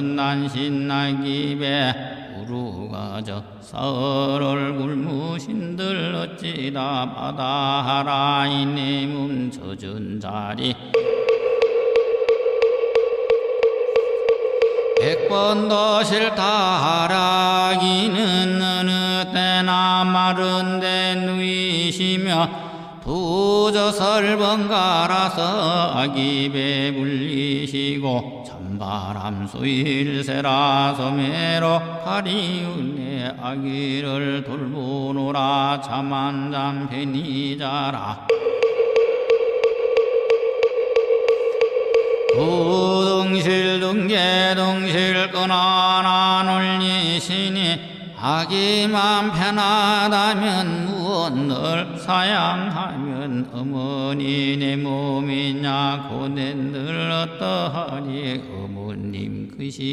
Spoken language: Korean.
난신나기배 사흘 얼굴 무신들 어찌다 받아하라 이내 몸 젖은 자리. 백번 더 싫다 하라기는 어느 때나 마른데 누이시며 부저설 번갈아서 아기배 물리시고 찬바람 수일세라 소매로 가리운내 아기를 돌보노라. 잠한잠 편히 자라. 부동실 등계 동실 끊어나 놀리시니 아기만 편하다면 무언을 사양하면 어머니 내 몸이냐 고된들 어떠하니 어머님 그시